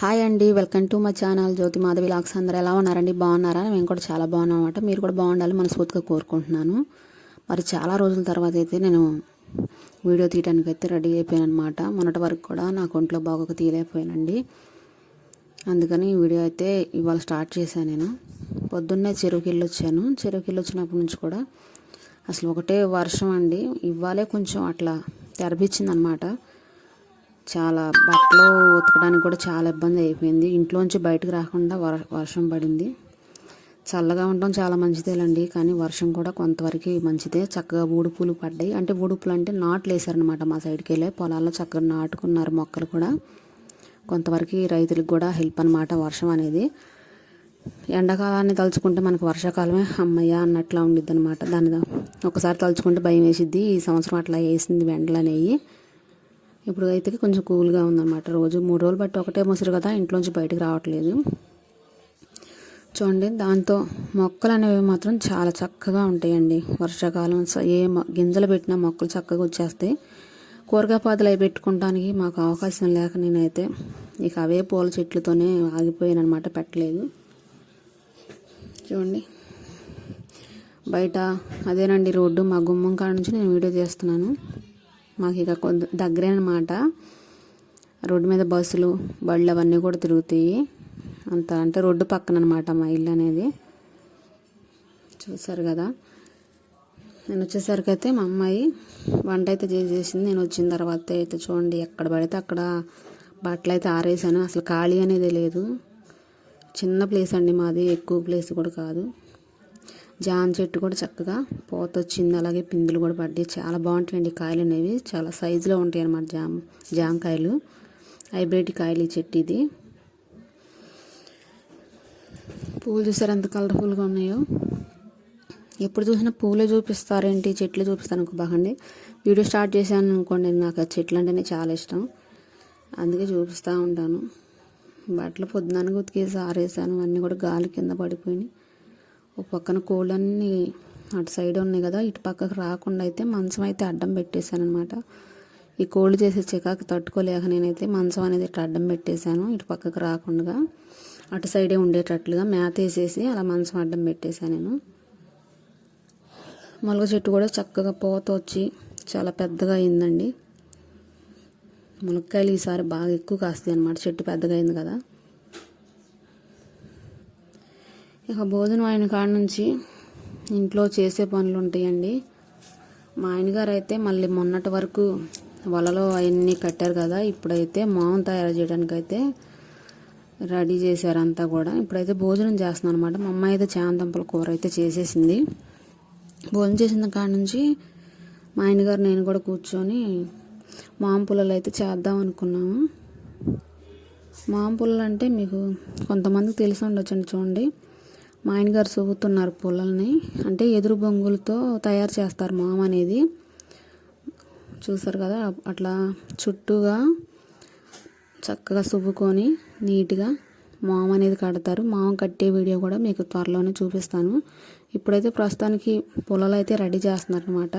Hi అండి welcome to my channel Jyothi Madhavi lakhs. అందరు ఎలా ఉన్నారండి? బాగున్నారా? మేము కూడా చాలా బాగున్నాం అనమాట మీరు కూడా బాగుండాలి మనస్ఫూర్తిగా కోరుకుంటున్నాను. మరి చాలా రోజుల తర్వాత అయితే నేను వీడియో తీయడానికి అయితే రెడీ అయిపోయాను అనమాట మొన్నటి వరకు కూడా నాకు ఒంట్లో బాగోక తీయలేకపోయానండి. అందుకని ఈ వీడియో అయితే ఇవాళ స్టార్ట్ చేశాను నేను. పొద్దున్నే చెరువుకి వెళ్ళి వచ్చాను చెరువుకి వెళ్ళి వచ్చినప్పటి నుంచి కూడా అసలు ఒకటే వర్షం అండి. ఇవ్వాలే కొంచెం అట్లా తెరపించింది అనమాట చాలా బట్టలు ఉతకడానికి కూడా చాలా ఇబ్బంది అయిపోయింది. ఇంట్లోంచి బయటకు రాకుండా వర వర్షం పడింది. చల్లగా ఉండడం చాలా మంచిదేలండి కానీ వర్షం కూడా కొంతవరకు మంచిదే. చక్కగా ఊడుపులు పడ్డాయి. అంటే ఊడుపులు అంటే నాట్లు వేసారనమాట మా సైడ్కి వెళ్ళే పొలాల్లో చక్కగా నాటుకున్నారు మొక్కలు కూడా. కొంతవరకు రైతులకు కూడా హెల్ప్ అనమాట వర్షం అనేది. ఎండాకాలాన్ని తలుచుకుంటే మనకు వర్షాకాలమే అమ్మయ్య అన్నట్లా ఉండిద్ది అనమాట దాని ఒకసారి తలుచుకుంటే భయం వేసిద్ది. ఈ సంవత్సరం అట్లా వేసింది వెంటలు అనేవి ఇప్పుడు అయితే కొంచెం కూల్గా ఉందన్నమాట. రోజు మూడు రోజులు బట్టి ఒకటే ముసురు కదా ఇంట్లోంచి బయటకు రావట్లేదు. చూడండి దాంతో మొక్కలు అనేవి మాత్రం చాలా చక్కగా ఉంటాయండి. వర్షాకాలం ఏ గింజలు పెట్టినా మొక్కలు చక్కగా వచ్చేస్తాయి. కూరగాయ పాదులు అవి పెట్టుకోవడానికి మాకు అవకాశం లేక నేనైతే ఇక అవే పూల చెట్లతోనే ఆగిపోయానమాట పెట్టలేదు. చూడండి. బయట అదేనండి రోడ్డు మా గుమ్మం కాడ నుంచి నేను వీడియో చేస్తున్నాను మాకు ఇక కొద్ది దగ్గరే అనమాట రోడ్డు మీద బస్సులు బళ్ళు అవన్నీ కూడా తిరుగుతాయి. అంత అంటే రోడ్డు పక్కన అనమాట మా ఇల్లు అనేది. చూసారు కదా? నేను వచ్చేసరికి అయితే మా అమ్మాయి వంట అయితే చేసేసింది నేను వచ్చిన తర్వాత అయితే చూడండి ఎక్కడ పడితే అక్కడ బట్టలు అయితే ఆరేసాను అసలు ఖాళీ అనేది లేదు. చిన్న ప్లేస్ అండి మాది. ఎక్కువ ప్లేస్ కూడా కాదు. జామ చెట్టు కూడా చక్కగా పోత వచ్చింది. అలాగే పిందులు కూడా పడ్డాయి. చాలా బాగుంటాయండి కాయలు అనేవి. చాలా సైజులో ఉంటాయి అన్నమాట జామ జామకాయలు హైబ్రిడ్ కాయలు ఈ చెట్టు ఇది. పూలు చూసారు ఎంత కలర్ఫుల్గా ఉన్నాయో? ఎప్పుడు చూసినా పూలే చూపిస్తారేంటి? చెట్లు చూపిస్తాను బాగండి వీడియో స్టార్ట్ చేశాను అనుకోండి. నాకు ఆ చెట్లు అంటేనే చాలా ఇష్టం. అందుకే చూపిస్తూ ఉంటాను. బట్టలు పొద్దుననగా ఉతికేసి ఆరేసాను అన్నీ కూడా గాలి కింద పడిపోయినాయి. ఒక పక్కన కోళ్ళన్నీ అటు సైడ్ ఉన్నాయి కదా ఇటు పక్కకు రాకుండా అయితే మంచం అయితే అడ్డం పెట్టేశాను అనమాట ఈ కోళ్ళు చేసే చికాకు తట్టుకోలేక నేనైతే మంచం అనేది ఇటు అడ్డం పెట్టేశాను ఇటు పక్కకు రాకుండా. అటు సైడే ఉండేటట్లుగా మేత వేసేసి అలా మంచం అడ్డం పెట్టేశాను నేను. మొలక చెట్టు కూడా చక్కగా పోత వచ్చి చాలా పెద్దగా అయిందండి. మునక్కాయలు ఈసారి బాగా ఎక్కువ కాస్తాయి అనమాట చెట్టు పెద్దగా అయింది కదా. ఇక భోజనం అయిన కాడ నుంచి ఇంట్లో చేసే పనులు ఉంటాయండి. మా ఆయనగారు అయితే మళ్ళీ మొన్నటి వరకు వలలో అవన్నీ కట్టారు కదా ఇప్పుడైతే మావం తయారు చేయడానికి అయితే రెడీ చేశారంతా కూడా. ఇప్పుడైతే భోజనం చేస్తున్నాను అనమాట మా అమ్మాయి అయితే చాంతంపల కూర అయితే చేసేసింది. భోజనం చేసిన కాడ నుంచి మా ఆయనగారు నేను కూడా కూర్చొని మాం పుల్లలు అయితే చేద్దాం అనుకున్నాము. మాంపులలు అంటే మీకు కొంతమందికి తెలిసి ఉండొచ్చండి చూడండి. మా ఆయనగారు సువ్వుతున్నారు పుల్లల్ని. అంటే ఎదురు బొంగులతో తయారు చేస్తారు మామ అనేది. చూసారు కదా? అట్లా చుట్టూగా చక్కగా సువ్వుకొని నీట్గా మామ అనేది కడతారు. మామ కట్టే వీడియో కూడా మీకు త్వరలోనే చూపిస్తాను. ఇప్పుడైతే ప్రస్తుతానికి పొలాలు అయితే రెడీ చేస్తున్నారు అనమాట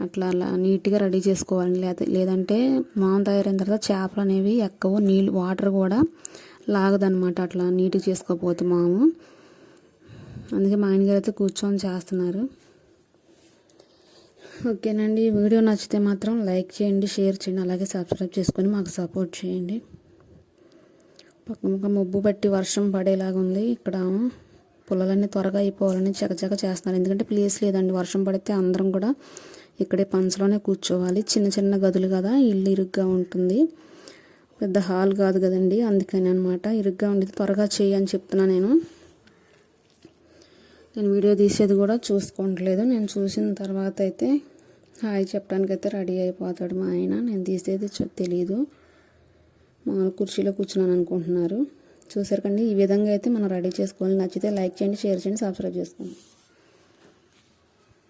అట్లా అలా నీట్గా రెడీ చేసుకోవాలి. లేదా లేదంటే మామ తయారైన తర్వాత చేపలు అనేవి ఎక్కువ నీళ్ళు వాటర్ కూడా లాగదనమాట అట్లా నీట్గా చేసుకోకపోతే మాము. అందుకే మా ఆయనగారు అయితే కూర్చొని చేస్తున్నారు. ఓకేనండి ఈ వీడియో నచ్చితే మాత్రం లైక్ చేయండి షేర్ చేయండి అలాగే సబ్స్క్రైబ్ చేసుకొని మాకు సపోర్ట్ చేయండి. పక్కన మబ్బు పట్టి వర్షం పడేలాగా ఉంది. ఇక్కడ పుల్లలన్నీ త్వరగా అయిపోవాలని చకచక చేస్తున్నారు. ఎందుకంటే ప్లేస్ లేదండి. వర్షం పడితే అందరం కూడా ఇక్కడే పంచలోనే కూర్చోవాలి. చిన్న చిన్న గదులు కదా ఇల్లు ఇరుగ్గా ఉంటుంది. పెద్ద హాల్ కాదు కదండి అందుకని అనమాట ఇరుగ్గా ఉండేది త్వరగా చేయి అని చెప్తున్నా నేను. నేను వీడియో తీసేది కూడా చూసుకోవట్లేదు. నేను చూసిన తర్వాత అయితే హాయ్ చెప్పడానికి అయితే రెడీ అయిపోతాడు మా ఆయన. నేను తీసేది తెలియదు మామూలు కుర్చీలో కూర్చున్నాను అనుకుంటున్నారు. చూసారు కండి ఈ విధంగా అయితే మనం రెడీ చేసుకోవాలి. నచ్చితే లైక్ చేయండి షేర్ చేయండి సబ్స్క్రైబ్ చేసుకోండి.